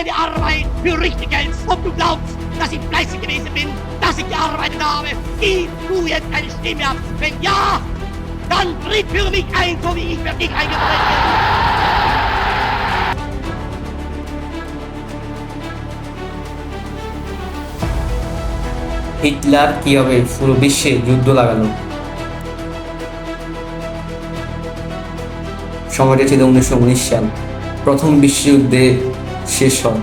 meine Arbeit für richtig hältst, ob du glaubst, dass ich fleißig gewesen bin, dass ich gearbeitet habe, gib du jetzt eine Stimme ab. Wenn ja, dann tritt für mich ein, so wie ich für dich eingetreten bin. Hitler কীভাবে পুরো বিশ্বে যুদ্ধ লাগালো সময়টা ছিল উনিশশো উনিশ সাল প্রথম বিশ্বযুদ্ধে শেষ হয়।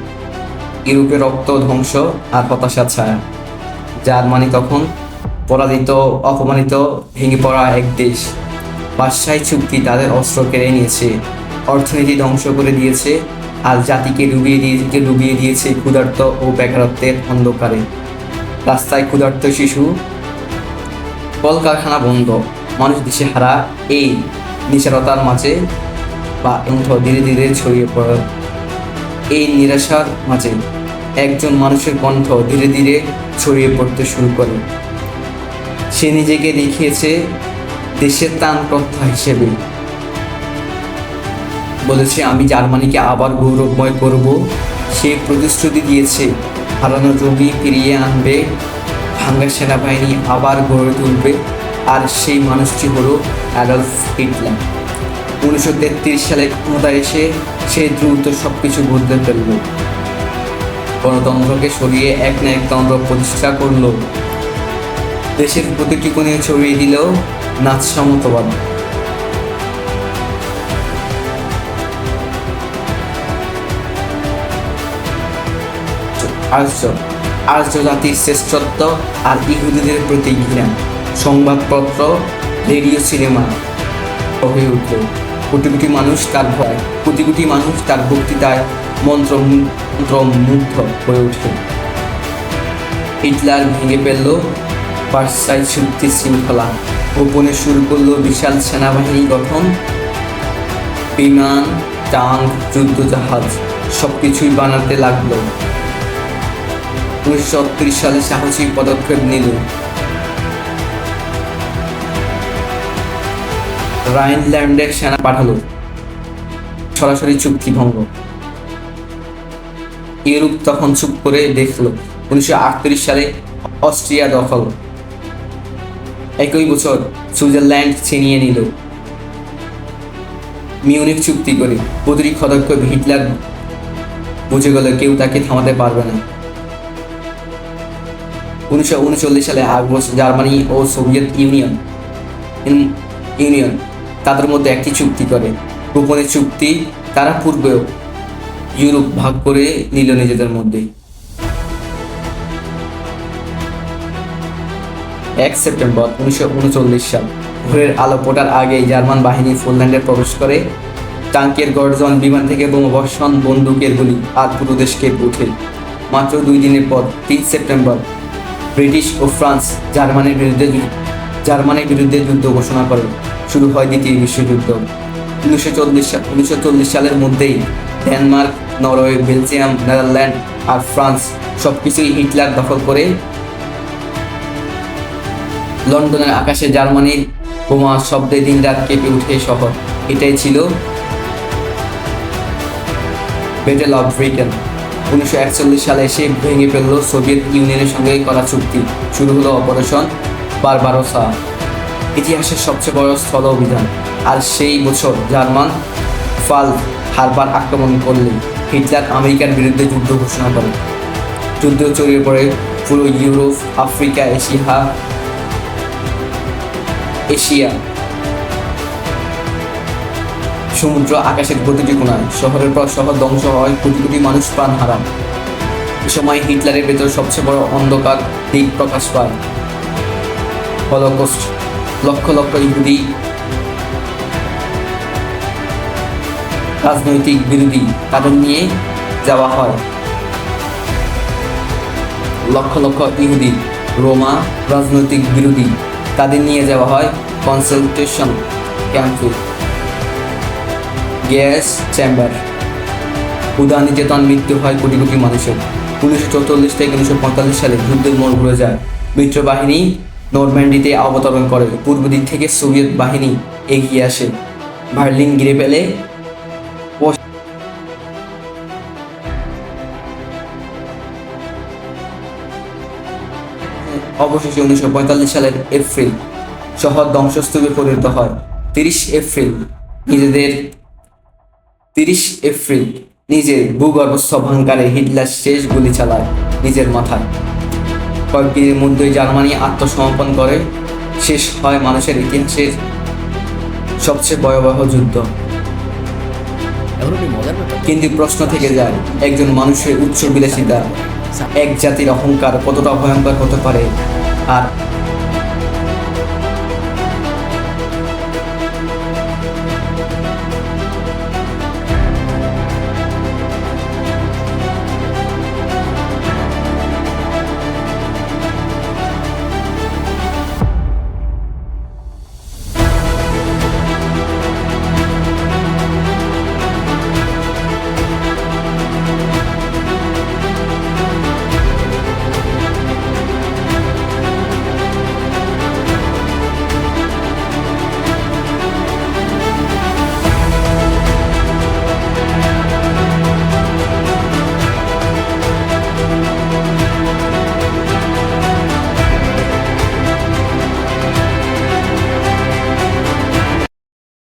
ইউরোপে রক্ত, ধ্বংস আর হতাশা ছায়া জার্মানি তখন পরাজিত, অপমানিত, ভেঙে পড়া এক দেশ। বাদশাহী চুক্তি তাদের অস্ত্র কেড়ে নিয়েছে, অর্থনীতি ধ্বংস করে দিয়েছে, আর জাতিকে ডুবিয়ে দিয়ে ডুবিয়ে দিয়েছে ক্ষুধার্ত ও বেকারত্বের অন্ধকারে। রাস্তায় ক্ষুধার্ত শিশু, কলকারখানা বন্ধ, মানুষ দিশে হারা এই নিসারতার মাঝে বা ধীরে ধীরে ছড়িয়ে পড়ে। এই নিরাশার মাঝে একজন মানুষের কণ্ঠ ধীরে ধীরে ছড়িয়ে পড়তে শুরু করে। সে নিজেকে দেখিয়েছে দেশের ত্রাণকর্তা হিসেবে। বলেছে, আমি জার্মানিকে আবার গৌরবময় করব। সে প্রতিশ্রুতি দিয়েছে, হারানো জমি ফিরিয়ে আনবে, ভাঙ্গা সেনাবাহিনী আবার গড়ে তুলবে। আর সেই মানুষটি হলো অ্যাডলফ হিটলার। উনিশশো তেত্রিশ সালে ক্ষমতায় এসে সে দ্রুত সব কিছু বদলে ফেলল। গণতন্ত্রকে সরিয়ে এক না এক তন্ত্র প্রতিষ্ঠা করল। দেশের প্রতিটি কোণে ছড়িয়ে দিল নাচ সমতবাদ আর্য আর্য জাতির শ্রেষ্ঠত্ব আর ইহুদিদের প্রতি ঘৃণা। সংবাদপত্র, রেডিও, সিনেমা হয়ে উঠল। কোটি কোটি মানুষ তার ভয়, কোটি কোটি মানুষ তার বক্তৃতায় মন্ত্র মন্ত্রমুগ্ধ হয়ে উঠল। হিটলার ভেঙে ফেলল পার্সাই চুক্তি শৃঙ্খলা। গোপনে শুরু করল বিশাল সেনাবাহিনী গঠন। বিমান টাঙ্ক যুদ্ধজাহাজ সব কিছুই বানাতে লাগল। উনিশশো সালে সাহসী পদক্ষেপ নিল। রাইনল্যান্ডে সেনা পাঠালো। সরাসরি চুক্তি ভঙ্গ। ইউরোপ তখন চুপ করে দেখল, উনিশশো সালে অস্ট্রিয়া দখল। একই বছর সুইজারল্যান্ড ছিনিয়ে নিল। মিউনিক চুক্তি করে প্রতিটি পদক্ষেপ হিটলার বুঝে গেল কেউ তাকে থামাতে পারবে না। উনিশশো উনচল্লিশ সালে আগস্ট জার্মানি ও সোভিয়েত ইউনিয়ন ইউনিয়ন তাদের মধ্যে একটি চুক্তি করে। গোপনে চুক্তি তারা পূর্বেও ইউরোপ ভাগ করে নিল নিজেদের মধ্যে। এক সেপ্টেম্বর উনিশশো উনচল্লিশ সাল ভোরের আলো ফোটার আগেই জার্মান বাহিনী ফোনল্যান্ডে প্রবেশ করে। টাঙ্কের গর্জন বিমান থেকে বোমাবর্ষণ বন্দুকের গুলি আর পুরো দেশকে উঠে। মাত্র দুই দিনের পর তিন সেপ্টেম্বর ব্রিটিশ ও ফ্রান্স জার্মানির বিরুদ্ধে জার্মানির বিরুদ্ধে যুদ্ধ ঘোষণা করে। শুরু হয় দ্বিতীয় বিশ্বযুদ্ধ। উনিশশো চল্লিশ উনিশশো চল্লিশ সালের মধ্যেই ডেনমার্ক, নরওয়ে, বেলজিয়াম, নেদারল্যান্ড আর ফ্রান্স সব কিছুই হিটলার দখল করে লন্ডনের আকাশে জার্মানির বোমা শব্দে দিন রাত কেঁপে উঠে শহর। এটাই ছিল বেটেল অফ ব্রিটেন। উনিশশো একচল্লিশ সালে এসে ভেঙে ফেলল সোভিয়েত ইউনিয়নের সঙ্গে করা চুক্তি। শুরু হলো অপারেশন বারবারোসা। ইতিহাসের সবচেয়ে বড় স্থল অভিযান। আর সেই বছর জার্মান ফাল হারবার আক্রমণ করলে হিটলার আমেরিকার বিরুদ্ধে যুদ্ধ ঘোষণা করে। যুদ্ধ ছড়িয়ে পড়ে পুরো ইউরোপ, আফ্রিকা, এশিয়া এশিয়া, সমুদ্র, আকাশের প্রতিটি কোণায়, শহরের পর শহর ধ্বংস হয় কোটি কোটি মানুষ প্রাণ হারান এ সময় হিটলারের ভেতর সবচেয়ে বড় অন্ধকার দিক প্রকাশ পায়। হলোকোস্ট লক্ষ লক্ষ ইহুদি, রাজনৈতিক বিরোধী তাদের নিয়ে যাওয়া হয়। লক্ষ লক্ষ ইহুদি, রোমা রাজনৈতিক বিরোধী তাদের নিয়ে যাওয়া হয় কনসালটেশন ক্যাম্পে। Gas chamber. উদার নির্যাতন মৃত্যু হয় কোটি কোটি মানুষের। উনিশশো চৌচল্লিশ থেকে উনিশশো পঁয়তাল্লিশ সালে যুদ্ধের মোড় ঘুরে যায়। মিত্র বাহিনী নরম্যান্ডিতে অবতরণ করে। পূর্ব দিক থেকে সোভিয়েত বাহিনী এগিয়ে আসে। বার্লিন গিরে পেলে অবশেষে উনিশশো পঁয়তাল্লিশ সালের এপ্রিল শহর ধ্বংসস্তূপে পরিণত হয়। তিরিশ এপ্রিল নিজেদের তিরিশ এপ্রিল নিজের ভূগর্ভস্থ ভাঙ্গারে হিটলার শেষ গুলি চালায় নিজের মাথায়। কয়েকদিনের মধ্যেই জার্মানি আত্মসমর্পণ করে, শেষ হয় মানুষের ইতিহাসের সবচেয়ে ভয়াবহ যুদ্ধ। কিন্তু প্রশ্ন থেকে যায়, একজন মানুষের উচ্চ বিলাসিতা এক জাতির অহংকার কতটা ভয়ঙ্কর হতে পারে? আর